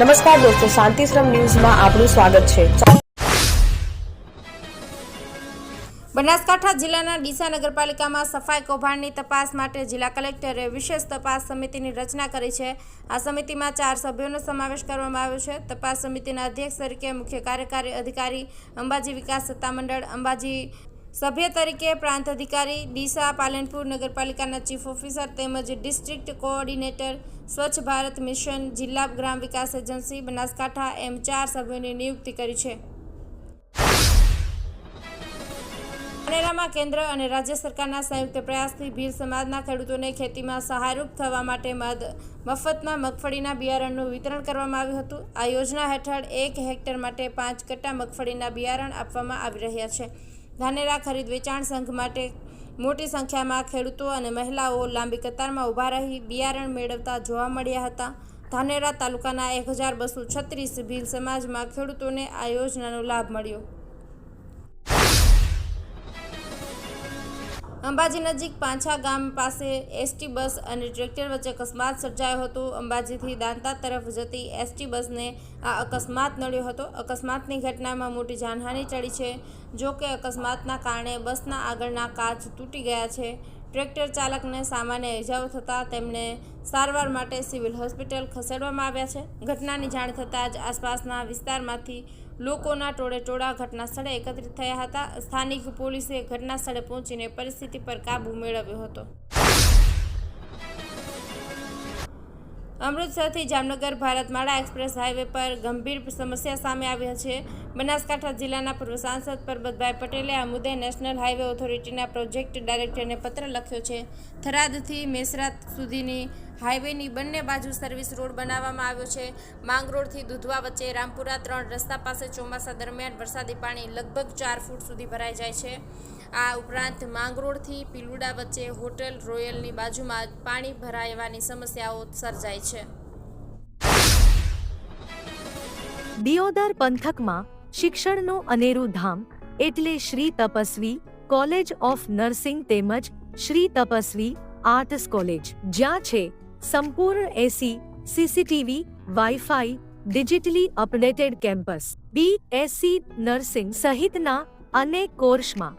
નમસ્કાર દોસ્તો શાંતિશ્રમ ન્યૂઝમાં આપનું સ્વાગત છે. બનાસકાંઠા જિલ્લાના ડીસા નગરપાલિકામાં સફાઈ કૌભાંડની તપાસ માટે જિલ્લા કલેક્ટરે વિશેષ તપાસ સમિતિની રચના કરી છે. આ સમિતિમાં ચાર સભ્યોનો સમાવેશ કરવામાં આવ્યો છે. તપાસ સમિતિના અધ્યક્ષ તરીકે મુખ્ય કાર્યકારી અધિકારી અંબાજી વિકાસ સત્તામંડળ, અંબાજી સભ્ય તરીકે પ્રાંત અધિકારી ડીસા પાલનપુર નગરપાલિકાના ચીફ ઓફિસર તેમજ district coordinator Swachh Bharat mission જિલ્લા ગ્રામ વિકાસ એજન્સી બનાસકાંઠા એમ ચાર સભ્યોની નિયુક્તિ કરી છે. ધાનેરામાં કેન્દ્ર અને રાજ્ય સરકારના સંયુક્ત પ્રયાસથી ભીલ સમાજના ખેડૂતોને ખેતીમાં સહાયરૂપ થવા માટે મદ, મફતમાં મગફળીના બિયારણનું વિતરણ કરવામાં આવ્યું હતું. આ યોજના હેઠળ એક હેક્ટર માટે પાંચ કટ્ટા મગફળીના બિયારણ આપવામાં આવી રહ્યા છે. ધાનેરા ખરીદ વેચાણ સંઘ માટે મોટી સંખ્યામાં ખેડૂતો અને મહિલાઓ લાંબી કતારમાં ઊભા રહી બિયારણ મેળવતા જોવા મળ્યા હતા. ધાનેરા તાલુકાના એક હજાર બસો છત્રીસ ભીલ સમાજમાં ખેડૂતોને આ યોજનાનો લાભ મળ્યો. અંબાજી નજીક પાંછા ગામ પાસે એસટી બસ અને ટ્રેક્ટર વચ્ચે અકસ્માત સર્જાયો હતો. અંબાજીથી દાંતા તરફ જતી એસટી બસને આ અકસ્માત નડ્યો હતો. અકસ્માતની ઘટનામાં મોટી જાનહાનિ ટળી છે. જો કે અકસ્માતના કારણે બસના આગળના કાચ તૂટી ગયા છે. ટ્રેક્ટર ચાલકને સામાન્ય ઇજાઓ થતાં તેમને સારવાર માટે સિવિલ હોસ્પિટલ ખસેડવામાં આવ્યા છે. ઘટનાની જાણ થતાં જ આસપાસના વિસ્તારમાંથી લોકોના ટોળે ટોળા ઘટના એકત્રિત થયા હતા. સ્થાનિક પોલીસે ઘટના સ્થળે પહોંચીને પરિસ્થિતિ પર કાબૂ મેળવ્યો હતો. અમૃતસરથી જામનગર ભારતમાળા એક્સપ્રેસ હાઈવે પર ગંભીર સમસ્યા સામે આવ્યા છે. બનાસકાંઠા જિલ્લાના પૂર્વ સાંસદ પરબતભાઈ પટેલે આ મુદ્દે નેશનલ હાઈવે ઓથોરિટીના પ્રોજેક્ટ ડાયરેક્ટરને પત્ર લખ્યો છે. થરાદથી મેસરાત સુધીની હાઈવેની બંને બાજુ સર્વિસ રોડ બનાવવામાં આવ્યો છે. માંગરોળથી દુધવા વચ્ચે રામપુરા ત્રણ રસ્તા પાસે ચોમાસા દરમિયાન વરસાદી પાણી લગભગ ચાર ફૂટ સુધી ભરાઈ જાય છે. આ ઉપરાંત માંગરોળથી પીલુડા વચ્ચે હોટેલ રોયલની બાજુમાં પાણી ભરાવાની સમસ્યાઓ સર્જાય છે. દિયોદર પંથકમાં શિક્ષણનું અનેરું ધામ એટલે Shri Tapasvi college of nursing તેમજ શ્રી તપસ્વી આર્ટસ કોલેજ, જ્યાં છે સંપૂર્ણ AC, CCTV, wifi, digitally updated campus, B SC nursing સહિતના અનેક કોર્સમાં.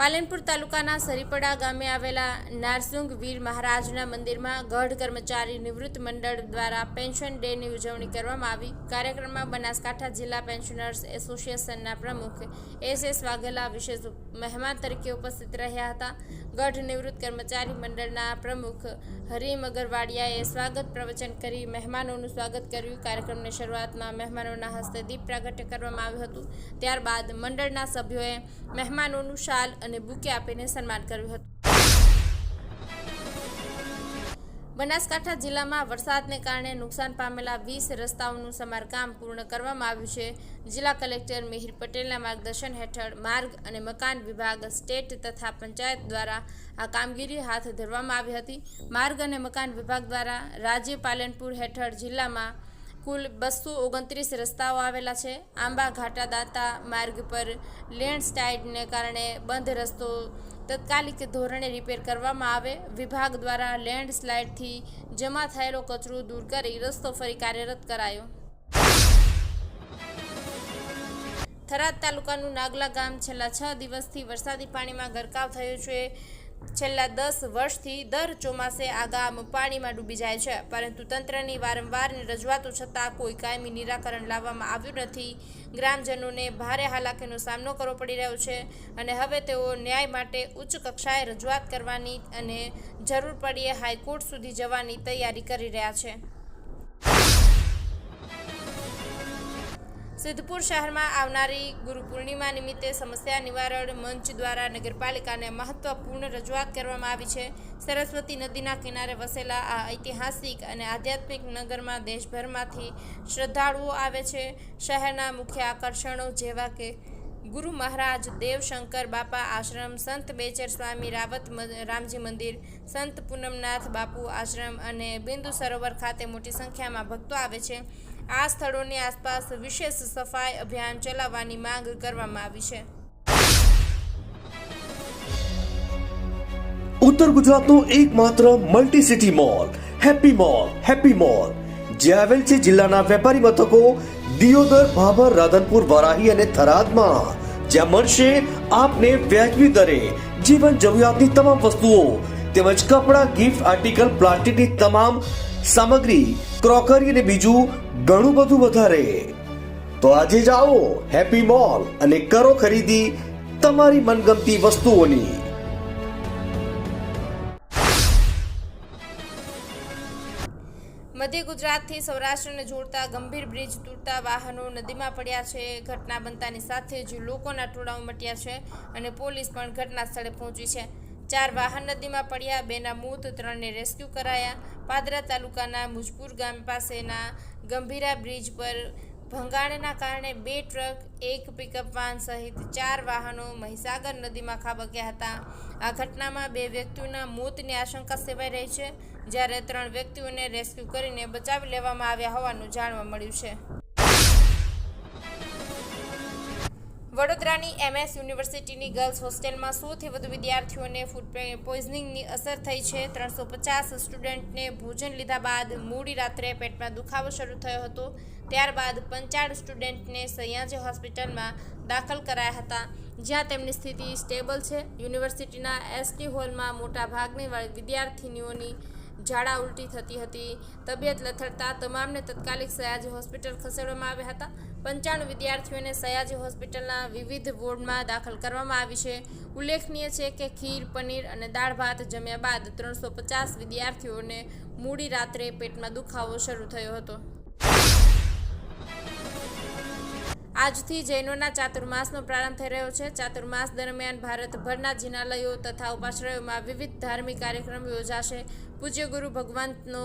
Palanpur તાલુકાના સરીપડા ગામે આવેલા નારસુંગ વીર મહારાજના મંદિરમાં ગઢ કર્મચારી નિવૃત્ત મંડળ દ્વારા પેન્શન ડેની ઉજવણી કરવામાં આવી. કાર્યક્રમમાં બનાસકાંઠા જિલ્લા પેન્શનર્સ એસોસિએશનના પ્રમુખ એસ એસ વાઘેલા વિશેષ મહેમાન તરીકે ઉપસ્થિત રહ્યા હતા. ગઢ નિવૃત્ત કર્મચારી મંડળના પ્રમુખ હરીમ અગરવાડિયાએ સ્વાગત પ્રવચન કરી મહેમાનોનું સ્વાગત કર્યું. કાર્યક્રમની શરૂઆતમાં મહેમાનોના હસ્તે દીપ પ્રાગટ્ય કરવામાં આવ્યું હતું. ત્યારબાદ મંડળના સભ્યોએ મહેમાનોનું શાલ અને બુકે આપીને સન્માન કર્યું હતું. બનાસકાંઠા જિલ્લામાં વરસાદને કારણે નુકસાન પામેલા વીસ રસ્તાઓનું સમારકામ પૂર્ણ કરવામાં આવ્યું છે. જિલ્લા કલેક્ટર મિહિર પટેલના માર્ગદર્શન હેઠળ માર્ગ અને મકાન વિભાગ સ્ટેટ તથા પંચાયત દ્વારા આ કામગીરી હાથ ધરવામાં આવી હતી. માર્ગ અને મકાન વિભાગ દ્વારા રાજ્ય પાલનપુર હેઠળ જિલ્લામાં કુલ બસો ઓગણત્રીસ રસ્તાઓ આવેલા છે. આંબા, ઘાટા, દાંતા માર્ગ પર લેન્ડસ્લાઇડને કારણે બંધ રસ્તો તત્કાલિક ધોરણે રિપેર કરવામાં આવે. વિભાગ દ્વારા લેન્ડસ્લાઇડથી જમા થયેલો કચરો દૂર કરી રસ્તો ફરી કાર્યરત કરાયો. થરાદ તાલુકાનું નાગલા ગામ છેલ્લા છ દિવસથી વરસાદી પાણીમાં ગરકાવ થયો છે. છેલ્લા દસ વર્ષથી દર ચોમાસે આ ગામ પાણીમાં ડૂબી જાય છે. પરંતુ તંત્રની વારંવારની રજૂઆતો છતાં કોઈ કાયમી નિરાકરણ લાવવામાં આવ્યું નથી. ગ્રામજનોને ભારે હાલાકીનો સામનો કરવો પડી રહ્યો છે અને હવે તેઓ ન્યાય માટે ઉચ્ચ કક્ષાએ રજૂઆત કરવાની અને જરૂર પડીએ હાઈકોર્ટ સુધી જવાની તૈયારી કરી રહ્યા છે. સિદ્ધપુર શહેરમાં આવનારી ગુરુ પૂર્ણિમા નિમિત્તે સમસ્યા નિવારણ મંચ દ્વારા નગરપાલિકાને મહત્વપૂર્ણ રજૂઆત કરવામાં આવી છે. સરસ્વતી નદીના કિનારે વસેલા આ ઐતિહાસિક અને આધ્યાત્મિક નગરમાં દેશભરમાંથી શ્રદ્ધાળુઓ આવે છે. શહેરના મુખ્ય આકર્ષણો જેવા કે ગુરુ મહારાજ, દેવશંકર બાપા આશ્રમ, સંત બેચર સ્વામી, રાવત રામજી મંદિર, સંત પૂનમનાથ બાપુ આશ્રમ અને બિંદુ સરોવર ખાતે મોટી સંખ્યામાં ભક્તો આવે છે. આ સ્થળોની આસપાસ વિશેષ સફાઈ અભિયાન ચલાવવાની માંગ કરવામાં આવી છે. ઉત્તર ગુજરાતનો એકમાત્ર multi city mall happy mall happy mall જે આવેલ છે જિલ્લાના વેપારી મથકો દિયોદર, ભાભર, રાધનપુર, વરાહી અને થરાદમાં. જ્યાં મળશે આપને વ્યાજબી દરે જીવન જરૂરિયાતની તમામ વસ્તુઓ તેમજ કપડાં, ગિફ્ટ, આર્ટિકલ પ્લાસ્ટિકની તમામ સામગ્રી, ક્રોકરી અને બીજું ઘણું બધું વધારે. તો આજે જાઓ હેપી મોલ અને કરો ખરીદી તમારી મનગમતી વસ્તુઓની. મધ્ય ગુજરાતથી સૌરાષ્ટ્રને જોડતા ગંભીર બ્રિજ તૂટતા વાહનો નદીમાં પડ્યા છે. ઘટના બનતાની સાથે જ લોકોના ટોળાઓ મટ્યા છે અને પોલીસ પણ ઘટના સ્થળે પહોંચી છે. ચાર વાહન નદીમાં પડ્યા, બેના મૂત, ત્રણને રેસ્ક્યુ કરાયા. પાદરા તાલુકાના મુજપુર ગામ પાસેના ગંભીરા બ્રિજ પર ભંગાણના કારણે બે ટ્રક, એક પિકઅપ વાન સહિત ચાર વાહનો મહીસાગર નદીમાં ખાબક્યા હતા. આ ઘટનામાં બે વ્યક્તિઓના મોતની આશંકા સેવાઈ રહી છે, જ્યારે ત્રણ વ્યક્તિઓને રેસ્ક્યુ કરીને બચાવી લેવામાં આવ્યા હોવાનું જાણવા મળ્યું છે. વડોદરાની એમએસ યુનિવર્સિટીની ગર્લ્સ હોસ્ટેલમાં સોથી વધુ વિદ્યાર્થીઓને ફૂડ પોઈઝનિંગની અસર થઈ છે. ત્રણસો પચાસ સ્ટુડન્ટને ભોજન લીધા બાદ મોડી રાત્રે પેટમાં દુખાવો શરૂ થયો હતો. ત્યારબાદ પંચાળ સ્ટુડન્ટને સયાજી હોસ્પિટલમાં દાખલ કરાયા હતા. જ્યાં તેમની સ્થિતિ સ્ટેબલ છે. યુનિવર્સિટીના એસટી હોલમાં મોટા ભાગની વિદ્યાર્થીનીઓની ઝાડા ઉલટી થતી હતી. તબિયત લથડતા તમામને તત્કાલિક સયાજી હોસ્પિટલ ખસેડવામાં આવ્યા હતા. પંચાણું વિદ્યાર્થીઓને સયાજી હોસ્પિટલના વિવિધ વોર્ડમાં દાખલ કરવામાં આવી છે. ઉલ્લેખનીય છે કે ખીર, પનીર અને દાળ ભાત જમ્યા બાદ ત્રણસો પચાસ વિદ્યાર્થીઓને મૂડી રાત્રે પેટમાં દુખાવો શરૂ થયો હતો. આજથી જૈનોના ચાતુર્માસનો પ્રારંભ થઈ રહ્યો છે. ચાતુર્માસ દરમિયાન ભારતભરના જિનાલયો તથા ઉપાશ્રયોમાં વિવિધ ધાર્મિક કાર્યક્રમો યોજાશે. પૂજ્ય ગુરુ ભગવંતનો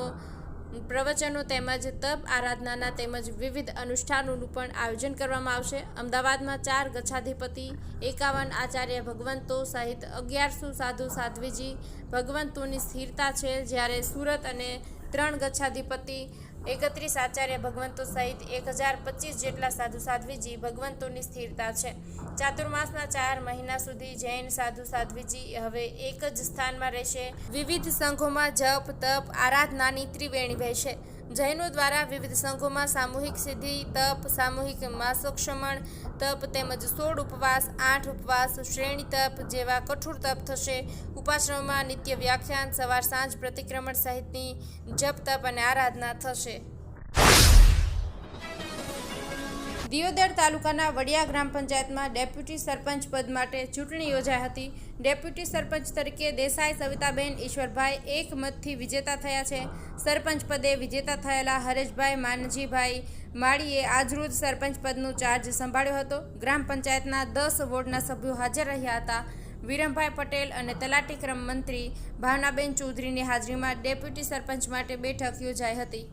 પ્રવચનો તેમજ તપ આરાધનાના તેમજ વિવિધ અનુષ્ઠાનોનું પણ આયોજન કરવામાં આવશે. અમદાવાદમાં ચાર ગચ્છાધિપતિ, એકાવન આચાર્ય ભગવંતો સહિત અગિયારસો સાધુ સાધ્વીજી ભગવંતોની સ્થિરતા છે. જ્યારે સુરત અને ત્રણ ગચ્છાધિપતિ એકત્રીસ આચાર્ય ભગવંતો સહિત એક હજાર પચીસ જેટલા સાધુ સાધ્વીજી ભગવંતોની સ્થિરતા છે. ચાતુર્માસના ચાર મહિના સુધી જૈન સાધુ સાધ્વીજી હવે એક જ સ્થાનમાં રહેશે. વિવિધ સંઘોમાં જપ, તપ, આરાધનાની ત્રિવેણી વહેશે. જૈનો દ્વારા વિવિધ સંઘોમાં સામૂહિક સિદ્ધિ, તપ, સામૂહિક માસોક્ષમણ, તપ તેમજ સોળ ઉપવાસ, આઠ ઉપવાસ, શ્રેણી તપ જેવા કઠોર તપ થશે. ઉપાશ્રમમાં નિત્ય વ્યાખ્યાન, સવાર સાંજ પ્રતિક્રમણ સહિતની જપ, તપ અને આરાધના થશે. દિયોદર તાલુકાના વડિયા ગ્રામ પંચાયતમાં ડેપ્યુટી સરપંચ પદ માટે ચૂંટણી યોજાઈ હતી. ડેપ્યુટી સરપંચ તરીકે દેસાઈ સવિતાબેન ઈશ્વરભાઈ એક મતથી વિજેતા થયા છે. સરપંચ પદે વિજેતા થયેલા હરેશભાઈ માનજીભાઈ માળીએ આજરોજ સરપંચ પદનું ચાર્જ સંભાળ્યો હતો. ગ્રામ પંચાયતના દસ વોર્ડના સભ્યો હાજર રહ્યા હતા. વિરમભાઈ પટેલ અને તલાટી ક્રમ મંત્રી ભાવનાબેન ચૌધરીની હાજરીમાં ડેપ્યુટી સરપંચ માટે બેઠક યોજાઈ હતી.